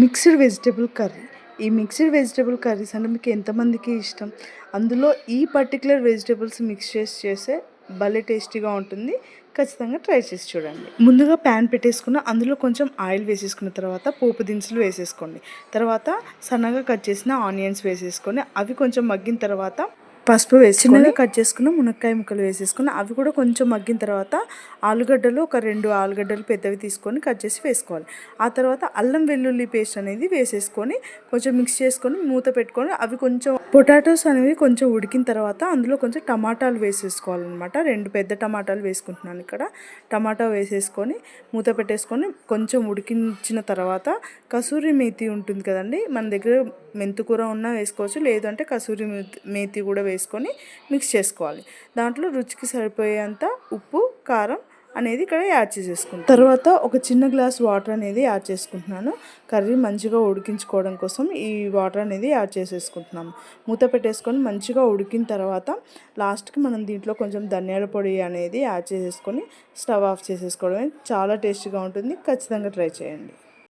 Mixed vegetable curry. ఈ mixed vegetable curries అంటే మీకు ఎంతమందికి ఇష్టం? అందులో ఈ పర్టికులర్ వెజిటేబుల్స్ మిక్స్ చేసి చేస్తే భలే టేస్టీగా ఉంటుంది. ఖచ్చితంగా ట్రై చేసి చూడండి. ముందుగా ప్యాన్ పెట్టేసుకున్న అందులో కొంచెం ఆయిల్ వేసేసుకున్న తర్వాత పోపు దినుసులు వేసేసుకోండి. తర్వాత సన్నగా కట్ చేసిన ఆనియన్స్ వేసేసుకొని అవి కొంచెం మగ్గిన తర్వాత పసుపు వేసి చిన్నగా కట్ చేసుకున్న మునక్కాయ ముక్కలు వేసేసుకుని అవి కూడా కొంచెం మగ్గిన తర్వాత ఆలుగడ్డలు ఒక రెండు ఆలుగడ్డలు పెద్దవి తీసుకొని కట్ చేసి వేసుకోవాలి. ఆ తర్వాత అల్లం వెల్లుల్లి పేస్ట్ అనేది వేసేసుకొని కొంచెం మిక్స్ చేసుకొని మూత పెట్టుకొని అవి కొంచెం పొటాటోస్ అనేవి కొంచెం ఉడికిన తర్వాత అందులో కొంచెం టమాటాలు వేసేసుకోవాలన్నమాట. రెండు పెద్ద టమాటాలు వేసుకుంటున్నాను ఇక్కడ. టమాటా వేసేసుకొని మూత పెట్టేసుకొని కొంచెం ఉడికించిన తర్వాత కసూరి మేతి ఉంటుంది కదండి మన దగ్గర మెంతుకూర ఉన్నా వేసుకోవచ్చు లేదంటే కసూరి మేతి కూడా వేసుకొని మిక్స్ చేసుకోవాలి. దాంట్లో రుచికి సరిపోయేంత ఉప్పు కారం అనేది ఇక్కడ యాడ్ చేసేసుకుంటాను తర్వాత ఒక చిన్న గ్లాస్ వాటర్ అనేది యాడ్ చేసుకుంటున్నాను. కర్రీ మంచిగా ఉడికించుకోవడం కోసం ఈ వాటర్ అనేది యాడ్ చేసేసుకుంటున్నాము. మూత పెట్టేసుకొని మంచిగా ఉడికిన తర్వాత లాస్ట్కి మనం దీంట్లో కొంచెం ధనియాల పొడి అనేది యాడ్ చేసేసుకొని స్టవ్ ఆఫ్ చేసేసుకోవడమే చాలా టేస్టీగా ఉంటుంది. ఖచ్చితంగా ట్రై చేయండి.